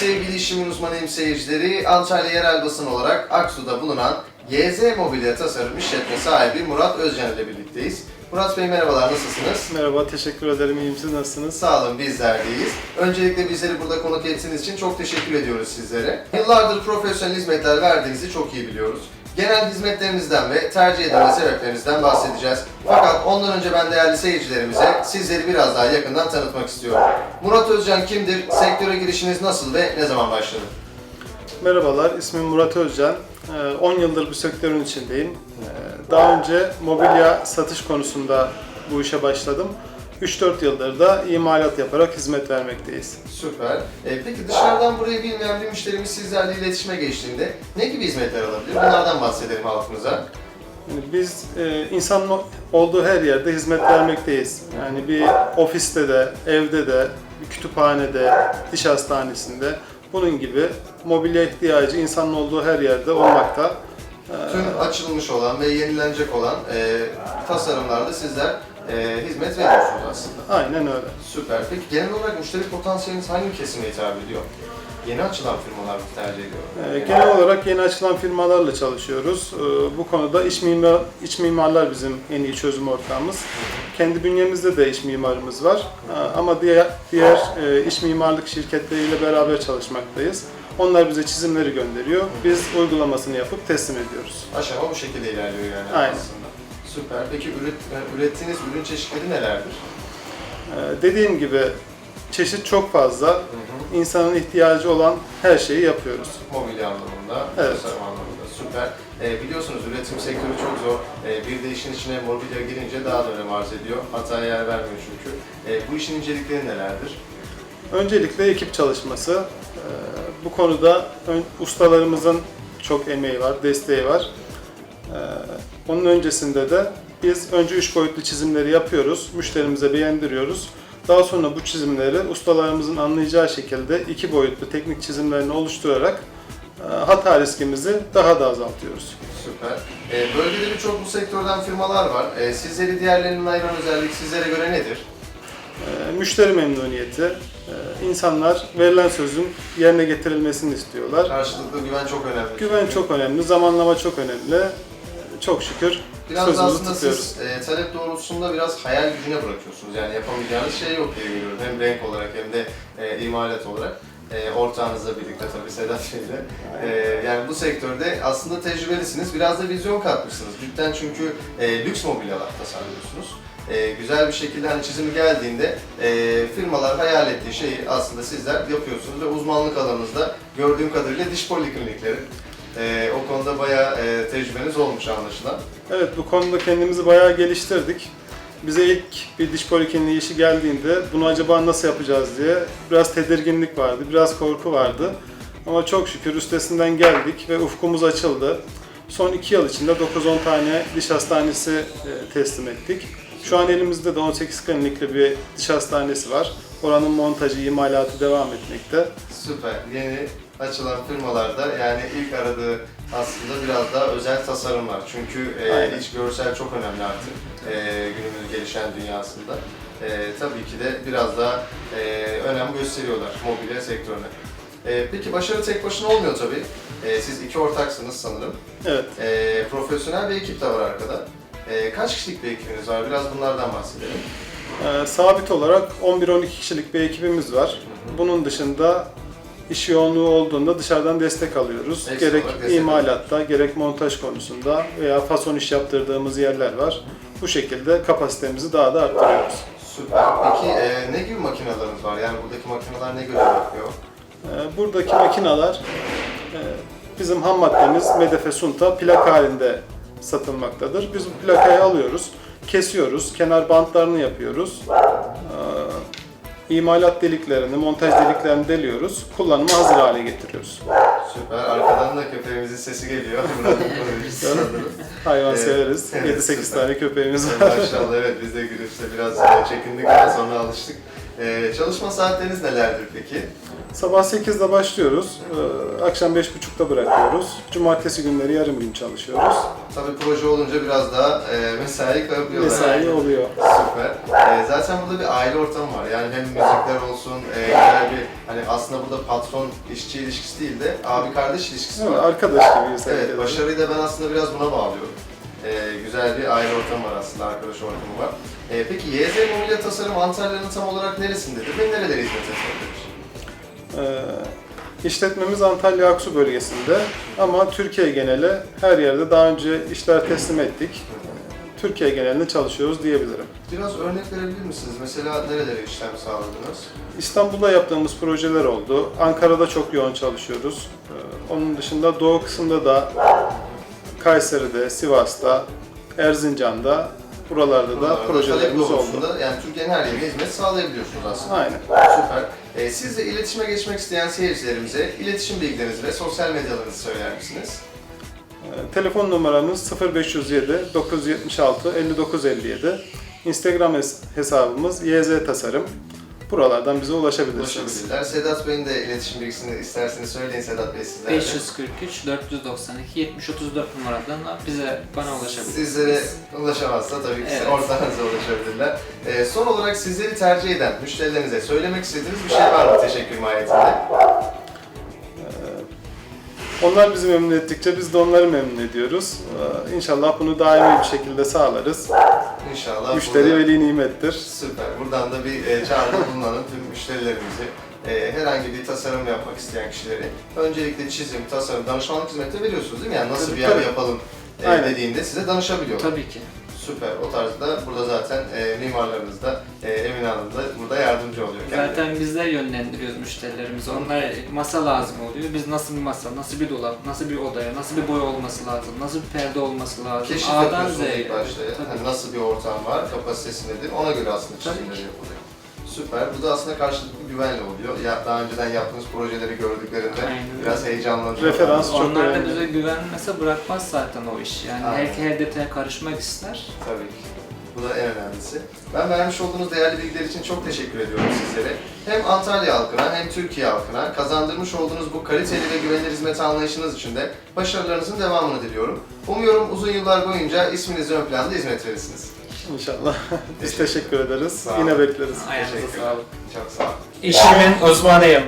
sevgili işimin uzmanıyım seyircileri. Antalya yerel basın olarak Aksu'da bulunan YZ Mobilya Tasarım İşletme sahibi Murat Özcan ile birlikteyiz. Murat Bey merhabalar, nasılsınız? Merhaba, teşekkür ederim. İyiyim, siz nasılsınız? Sağ olun, bizler deyiz. Öncelikle bizleri burada konuk ettiğiniz için çok teşekkür ediyoruz sizlere. Yıllardır profesyonel hizmetler verdiğinizi çok iyi biliyoruz. Genel hizmetlerinizden ve tercih edilme sebeplerinizden bahsedeceğiz. Fakat ondan önce ben değerli seyircilerimize sizleri biraz daha yakından tanıtmak istiyorum. Murat Özcan kimdir? Sektöre girişiniz nasıl ve ne zaman başladı? Merhabalar, ismim Murat Özcan. Ee, 10 yıldır bu sektörün içindeyim. Ee, Daha önce mobilya satış konusunda bu işe başladım. 3-4 yıldır da imalat yaparak hizmet vermekteyiz. Süper. Ee, peki dışarıdan burayı bilmeyen bir müşterimiz sizlerle iletişime geçtiğinde ne gibi hizmetler alabilir? Bunlardan bahsedelim halkımıza. Yani biz e, insanın o- olduğu her yerde hizmet vermekteyiz. Yani bir ofiste de, evde de, bir kütüphanede, diş hastanesinde bunun gibi mobilya ihtiyacı insanın olduğu her yerde olmakta. Ee, Tüm açılmış olan ve yenilenecek olan e, tasarımlarda sizler e, hizmet veriyorsunuz aslında. Aynen öyle. Süper. Peki genel olarak müşteri potansiyeliniz hangi kesime hitap ediyor? Yeni açılan firmalar mı tercih ediyor? Ee, Genel olarak yeni açılan firmalarla çalışıyoruz. Ee, Bu konuda iç, mimar, iç mimarlar bizim en iyi çözüm ortağımız. Kendi bünyemizde de iç mimarımız var. Ee, Ama diğer, diğer e, iç mimarlık şirketleriyle beraber çalışmaktayız. Onlar bize çizimleri gönderiyor. Biz uygulamasını yapıp teslim ediyoruz. Aşama bu şekilde ilerliyor yani Aynen. aslında. Süper. Peki üret, ürettiğiniz ürün çeşitleri nelerdir? Ee, Dediğim gibi çeşit çok fazla. İnsanın ihtiyacı olan her şeyi yapıyoruz. Mobilya anlamında, Evet. tasarım anlamında. Süper. E, biliyorsunuz üretim sektörü çok zor. E, bir de işin içine mobilya girince daha da önem arz ediyor. Hataya yer vermiyor çünkü. E, bu işin incelikleri nelerdir? Öncelikle ekip çalışması. Ee, Bu konuda ustalarımızın çok emeği var, desteği var. Ee, Onun öncesinde de biz önce üç boyutlu çizimleri yapıyoruz, müşterimize beğendiriyoruz. Daha sonra bu çizimleri ustalarımızın anlayacağı şekilde iki boyutlu teknik çizimlerini oluşturarak e, hata riskimizi daha da azaltıyoruz. Süper. E, bölgede birçok bu sektörden firmalar var. E, sizleri diğerlerinden ayıran özellik sizlere göre nedir? Müşteri memnuniyeti, e, insanlar verilen sözün yerine getirilmesini istiyorlar. Karşılıklı güven çok önemli. Güven çünkü. çok önemli, zamanlama çok önemli. Çok şükür Biraz da sözümüzü aslında tutuyoruz. siz e, talep doğrultusunda biraz hayal gücüne bırakıyorsunuz. Yani yapamayacağınız şey yok diye görüyorum. Hem renk olarak hem de e, imalat olarak. E, ortağınızla birlikte tabii Sedat Bey'le. E, yani bu sektörde aslında tecrübelisiniz. Biraz da vizyon katmışsınız. Cidden çünkü e, lüks mobilyalar tasarlıyorsunuz. E, güzel bir şekilde hani çizimi geldiğinde e, firmalar hayal ettiği şeyi aslında sizler yapıyorsunuz ve uzmanlık alanınızda gördüğüm kadarıyla diş poliklinikleri. E, o konuda bayağı e, tecrübeniz olmuş anlaşılan. Evet bu konuda kendimizi bayağı geliştirdik. Bize ilk bir diş polikliniği işi geldiğinde bunu acaba nasıl yapacağız diye biraz tedirginlik vardı, biraz korku vardı. Ama çok şükür üstesinden geldik ve ufkumuz açıldı. Son iki yıl içinde 9-10 tane diş hastanesi e, teslim ettik. Şu an elimizde de 18 klinikli bir diş hastanesi var. Oranın montajı, imalatı devam etmekte. Süper. Yeni açılan firmalarda yani ilk aradığı aslında biraz daha özel tasarım var. Çünkü e, Aynen. iç görsel çok önemli artık e, günümüz gelişen dünyasında. E, tabii ki de biraz daha e, önem gösteriyorlar mobilya sektörüne. E, peki başarı tek başına olmuyor tabii. E, siz iki ortaksınız sanırım. Evet. E, profesyonel bir ekip de var arkada. E, kaç kişilik bir ekibiniz var? Biraz bunlardan bahsedelim. Ee, sabit olarak 11-12 kişilik bir ekibimiz var. Bunun dışında iş yoğunluğu olduğunda dışarıdan destek alıyoruz. Ekstra gerek olarak destek imalatta, gerek montaj konusunda veya fason iş yaptırdığımız yerler var. Bu şekilde kapasitemizi daha da arttırıyoruz. Süper. Peki e, ne gibi makineleriniz var? Yani buradaki makineler ne görev yapıyor? Ee, buradaki makineler e, bizim ham maddemiz Medefe Sunta plak halinde satılmaktadır. Biz bu plakayı alıyoruz, kesiyoruz, kenar bantlarını yapıyoruz. Ee, imalat deliklerini, montaj deliklerini deliyoruz, kullanıma hazır hale getiriyoruz. Süper. Arkadan da köpeğimizin sesi geliyor. Sanırım. Hayvan severiz. evet, 7-8 süper. tane köpeğimiz var. Maşallah evet biz de gülüşte biraz e, çekindik ama sonra alıştık. Ee, çalışma saatleriniz nelerdir peki? Sabah 8'de başlıyoruz. Ee, Akşam 5.30'da bırakıyoruz. Cumartesi günleri yarım gün çalışıyoruz. Tabii proje olunca biraz daha e, mesai kalabiliyorlar. Mesai oluyor. Süper. Ee, zaten burada bir aile ortamı var. Yani hem müzikler olsun, e, güzel bir hani aslında burada patron işçi ilişkisi değil de abi kardeş ilişkisi Evet, var. arkadaş gibiyiz. Evet, herkese. başarıyı da ben aslında biraz buna bağlıyorum. Ee, güzel bir aile ortamı var aslında, arkadaş ortamı var. Ee, peki YZ Mobilya Tasarım Antalya'nın tam olarak neresindedir ve nerelere hizmet etmektedir? Ee, işletmemiz Antalya Aksu bölgesinde ama Türkiye geneli her yerde daha önce işler teslim ettik. Türkiye genelinde çalışıyoruz diyebilirim. Biraz örnek verebilir misiniz? Mesela nerelere işlem sağladınız? İstanbul'da yaptığımız projeler oldu. Ankara'da çok yoğun çalışıyoruz. Ee, Onun dışında doğu kısımda da Kayseri'de, Sivas'ta, Erzincan'da buralarda da projelerimiz oldu. Yani Türkiye'nin her yerine hizmet sağlayabiliyorsunuz aslında. Aynen. Süper. Ee, siz de iletişime geçmek isteyen seyircilerimize iletişim bilgilerinizi ve sosyal medyalarınızı söyler misiniz? Ee, Telefon numaramız 0507 976 5957. Instagram hes- hesabımız YZ Tasarım. Buralardan bize ulaşabilirsiniz. Ulaşabilirler. Sedat Bey'in de iletişim bilgisini isterseniz söyleyin Sedat Bey sizler de. 543 492 70 34 numaradan da bize bana ulaşabilirsiniz. Sizlere ulaşamazsa tabii ki Evet. ortağınıza ulaşabilirler. Ee, son olarak sizleri tercih eden müşterilerinize söylemek istediğiniz bir şey var mı teşekkür mahiyetinde? Onlar bizi memnun ettikçe biz de onları memnun ediyoruz. Ee, İnşallah bunu daimi bir şekilde sağlarız. İnşallah Müşteri burada- veli nimettir. Süper. Buradan da bir e, çağrıda bulunalım tüm müşterilerimizi. e, herhangi bir tasarım yapmak isteyen kişileri öncelikle çizim, tasarım, danışmanlık hizmeti veriyorsunuz değil mi? Yani nasıl Tabii, bir yer tabii. yapalım e, dediğinde size danışabiliyorlar. Tabii ki. Süper. O tarzda burada zaten e, mimarlarımız da, e, Emine Hanım da burada yardımcı oluyor. kendileri. Zaten bizler yönlendiriyoruz müşterilerimizi. Onlara masa lazım oluyor. Biz nasıl bir masa, nasıl bir dolap, nasıl bir odaya, nasıl bir boy olması lazım, nasıl bir perde olması lazım. Keşif A'dan Z'ye. başta. Hani nasıl bir ortam var, kapasitesi nedir ona göre aslında çizimleri yapılıyor. Süper. Bu da aslında karşılıklı güvenle oluyor. Ya daha önceden yaptığınız projeleri gördüklerinde Aynen. biraz heyecanlanıyor. Referans çok Onlar da önemli. bize güvenmese bırakmaz zaten o iş. Yani Aynen. her, her detaya karışmak ister. Tabii ki. Bu da en önemlisi. Ben vermiş olduğunuz değerli bilgiler için çok teşekkür ediyorum sizlere. Hem Antalya halkına hem Türkiye halkına kazandırmış olduğunuz bu kaliteli ve güvenilir hizmet anlayışınız için de başarılarınızın devamını diliyorum. Umuyorum uzun yıllar boyunca isminizi ön planda hizmet verirsiniz. İnşallah. Biz teşekkür ederiz. Sağ olun. Yine bekleriz. Ayağınıza Teşekkür sağlık. Çok sağ olun. İşimin uzmanıyım.